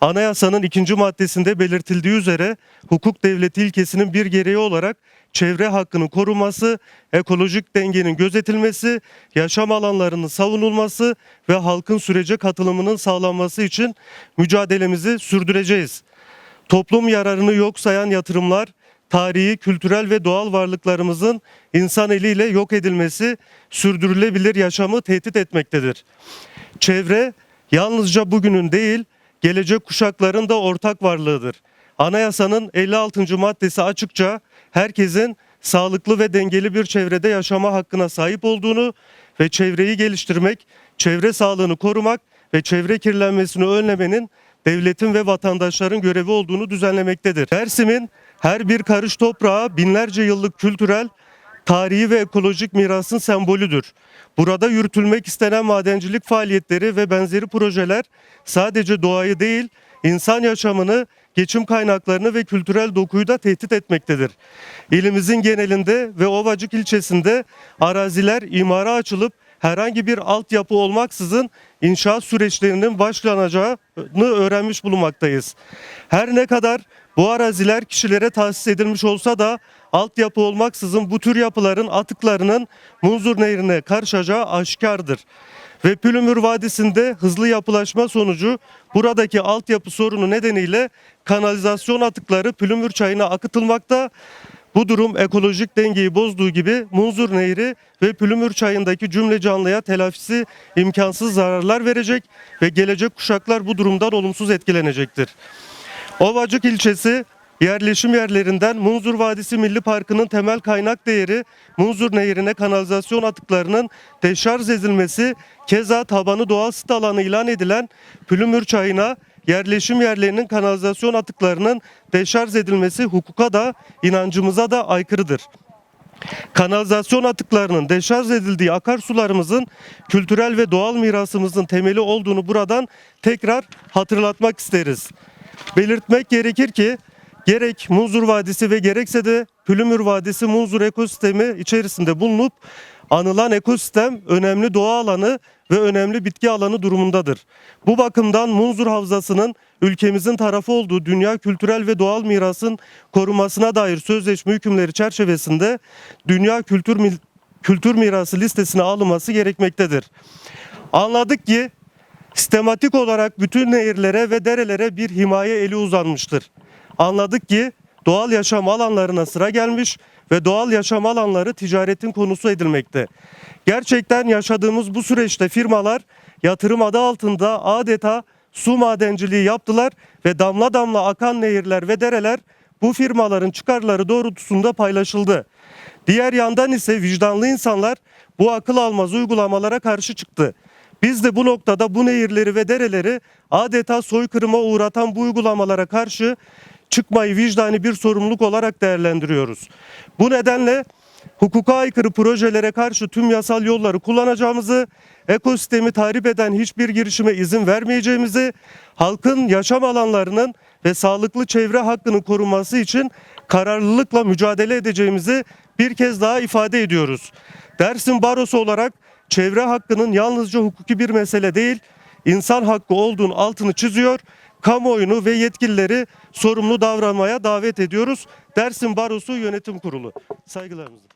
Anayasanın ikinci maddesinde belirtildiği üzere hukuk devleti ilkesinin bir gereği olarak çevre hakkının korunması, ekolojik dengenin gözetilmesi, yaşam alanlarının savunulması ve halkın sürece katılımının sağlanması için mücadelemizi sürdüreceğiz. Toplum yararını yok sayan yatırımlar, tarihi, kültürel ve doğal varlıklarımızın insan eliyle yok edilmesi sürdürülebilir yaşamı tehdit etmektedir. Çevre yalnızca bugünün değil, gelecek kuşakların da ortak varlığıdır. Anayasanın 56. maddesi açıkça herkesin sağlıklı ve dengeli bir çevrede yaşama hakkına sahip olduğunu ve çevreyi geliştirmek, çevre sağlığını korumak ve çevre kirlenmesini önlemenin devletin ve vatandaşların görevi olduğunu düzenlemektedir. Dersim'in her bir karış toprağı binlerce yıllık kültürel, tarihi ve ekolojik mirasın sembolüdür. Burada yürütülmek istenen madencilik faaliyetleri ve benzeri projeler sadece doğayı değil, insan yaşamını, geçim kaynaklarını ve kültürel dokuyu da tehdit etmektedir. İlimizin genelinde ve Ovacık ilçesinde araziler imara açılıp herhangi bir altyapı olmaksızın inşaat süreçlerinin başlanacağını öğrenmiş bulunmaktayız. Her ne kadar bu araziler kişilere tahsis edilmiş olsa da altyapı olmaksızın bu tür yapıların atıklarının Munzur Nehri'ne karışacağı aşikardır. Ve Pülümür Vadisi'nde hızlı yapılaşma sonucu buradaki altyapı sorunu nedeniyle kanalizasyon atıkları Pülümür Çayı'na akıtılmakta. Bu durum ekolojik dengeyi bozduğu gibi Munzur Nehri ve Pülümür Çayı'ndaki cümle canlıya telafisi imkansız zararlar verecek ve gelecek kuşaklar bu durumdan olumsuz etkilenecektir. Ovacık ilçesi yerleşim yerlerinden Munzur Vadisi Milli Parkı'nın temel kaynak değeri Munzur Nehri'ne kanalizasyon atıklarının deşarj edilmesi, keza tabanı doğal sit alanı ilan edilen Pülümür Çayı'na yerleşim yerlerinin kanalizasyon atıklarının deşarj edilmesi hukuka da inancımıza da aykırıdır. Kanalizasyon atıklarının deşarj edildiği akarsularımızın kültürel ve doğal mirasımızın temeli olduğunu buradan tekrar hatırlatmak isteriz. Belirtmek gerekir ki gerek Munzur Vadisi ve gerekse de Pülümür Vadisi Munzur ekosistemi içerisinde bulunup anılan ekosistem önemli doğa alanı ve önemli bitki alanı durumundadır. Bu bakımdan Munzur Havzası'nın ülkemizin tarafı olduğu dünya kültürel ve doğal mirasın korunmasına dair sözleşme hükümleri çerçevesinde dünya kültür kültür mirası listesine alınması gerekmektedir. Anladık ki sistematik olarak bütün nehirlere ve derelere bir himaye eli uzanmıştır. Anladık ki doğal yaşam alanlarına sıra gelmiş ve doğal yaşam alanları ticaretin konusu edilmekte. Gerçekten yaşadığımız bu süreçte firmalar yatırım adı altında adeta su madenciliği yaptılar ve damla damla akan nehirler ve dereler bu firmaların çıkarları doğrultusunda paylaşıldı. Diğer yandan ise vicdanlı insanlar bu akıl almaz uygulamalara karşı çıktı. Biz de bu noktada bu nehirleri ve dereleri adeta soykırıma uğratan bu uygulamalara karşı çıkmayı vicdani bir sorumluluk olarak değerlendiriyoruz. Bu nedenle hukuka aykırı projelere karşı tüm yasal yolları kullanacağımızı, ekosistemi tahrip eden hiçbir girişime izin vermeyeceğimizi, halkın yaşam alanlarının ve sağlıklı çevre hakkının korunması için kararlılıkla mücadele edeceğimizi bir kez daha ifade ediyoruz. Dersim Barosu olarak çevre hakkının yalnızca hukuki bir mesele değil, insan hakkı olduğunu altını çiziyor. Kamuoyunu ve yetkilileri sorumlu davranmaya davet ediyoruz. Dersim Barosu Yönetim Kurulu. Saygılarımızla.